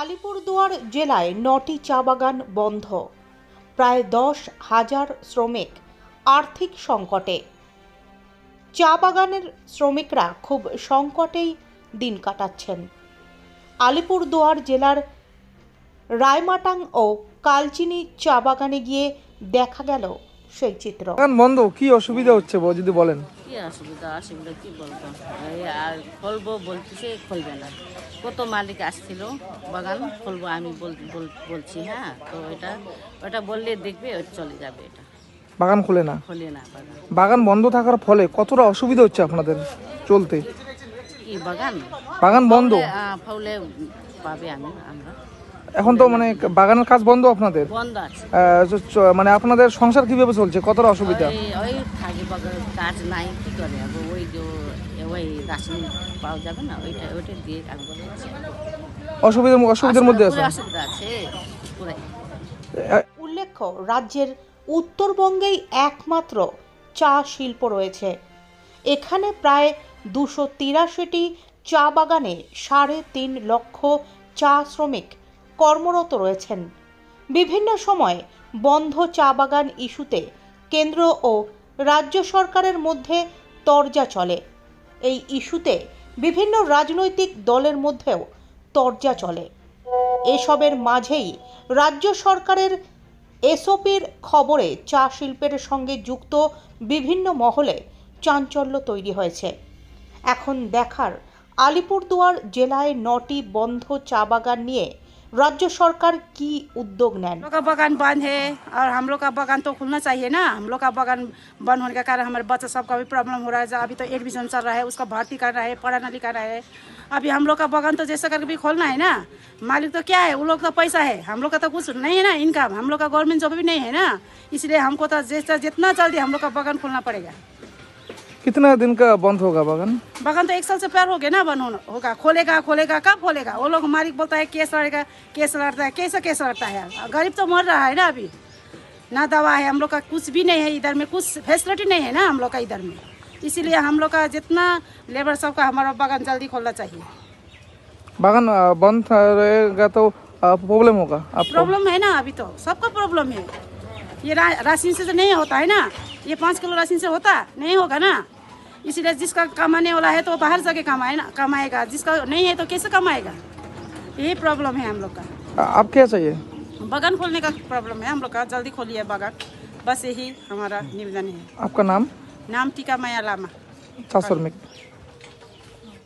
আলিপুরদুয়ার জেলায় নটি চা বাগান বন্ধ। প্রায় দশ হাজার শ্রমিক আর্থিক সংকটে। চা বাগানের শ্রমিকরা খুব সংকটেই দিন কাটাচ্ছেন। আলিপুরদুয়ার জেলার রায়মাটাং ও কালচিনি চা বাগানে গিয়ে দেখা গেল সেই চিত্র। বাগান বন্ধ কি অসুবিধা হচ্ছে যদি বলেন? কি অসুবিধা অসুবিধা কি বলব? আর খুলবো বলতেছে খুলবে না। কত মালিক আসছিল বাগান খুলবো আমি বল বল- বলছি হ্যাঁ? তো এটা ওটা বললে দেখবে চলে যাবে এটা। বাগান খুলে না? খুলে না বাগান। বাগান বন্ধ থাকার ফলে কতটা অসুবিধা হচ্ছে আপনাদের চলতে? কি বাগান? বাগান বন্ধ। ফাউলে পাবে আমি আমরা। এখন তো মানে বাগানের কাজ বন্ধ আপনাদের? বন্ধ আছে। মানে আপনাদের সংসার কীভাবে চলছে? কতটা অসুবিধা? ওই ওই থাকে কাজ নাই কি করে ওই ওই রাশন পাওয়া যাবে না ওইটা ওইটা দিয়ে আমি অসুবিধার অসুবিধার মধ্যে আছে অসুবিধা আছে উল্লেখ্য রাজ্যের উত্তরবঙ্গেই একমাত্র চা শিল্প রয়েছে। এখানে প্রায় দুশো তিরাশিটি চা বাগানে সাড়ে তিন লক্ষ চা শ্রমিক কর্মরত রয়েছেন। বিভিন্ন সময় বন্ধ চা বাগান ইস্যুতে কেন্দ্র ও রাজ্য সরকারের মধ্যে তরজা চলে। এই ইস্যুতে বিভিন্ন রাজনৈতিক দলের মধ্যেও তরজা চলে। এসবের মাঝেই রাজ্য সরকারের এসওপির খবরে চা শিল্পের সঙ্গে যুক্ত বিভিন্ন মহলে চাঞ্চল্য তৈরি হয়েছে। এখন দেখার আলিপুরদুয়ার জেলায় নটি বন্ধ চা বাগান নিয়ে राज्य सरकार की उद्योग नेन। लोग का बगान बंद है और हम लोग का बगान तो खुलना चाहिए ना। हम लोग का बगान बंद होने के कारण हमारे बच्चा सबका भी प्रॉब्लम हो रहा है। अभी तो एडमिशन चल रहा है, उसका भर्ती कर रहा है, पढ़ाना लिखा रहा है। अभी हम लोग का बगान तो जैसा करके भी खोलना है ना। मालिक तो क्या है, वो लोग का पैसा है। हम लोग का तो कुछ नहीं है ना इनकम हम लोग का गवर्नमेंट जॉब भी नहीं है ना। इसलिए हमको तो जैसा जितना जल्दी हम लोग का बगान खोलना पड़ेगा। कितना दिन का बंद होगा बागान? बागान तो एक साल से प्यार हो गया ना बन होना- होगा। खोलेगा खोलेगा कब खोलेगा? वो लोग मालिक बोलता है केस लड़ेगा केस लड़ता है कैसे केस लड़ता है? गरीब तो मर रहा है ना अभी। ना दवा है हम लोग का कुछ भी नहीं है इधर में कुछ फैसिलिटी नहीं है ना हम लोग का इधर में। इसीलिए हम लोग का जितना लेबर सबका हमारा बागान जल्दी खोलना चाहिए। बागान बंद रहेगा तो प्रॉब्लम होगा प्रॉब्लम है ना अभी तो। सबका प्रॉब्लम है। ये रा, राशन से तो नहीं होता है ना। ये पाँच किलो राशन से होता नहीं होगा ना। इसीलिए जिसका कमाने वाला है तो बाहर जाके कमाए ना कमाएगा। जिसका नहीं है तो कैसे कमाएगा? यही प्रॉब्लम है हम लोग का। आप क्या चाहिए? बगान खोलने का प्रॉब्लम है हम लोग का। जल्दी खोलिए बगान। बस यही हमारा निवेदन है। आपका नाम? नाम टीका माया लामा।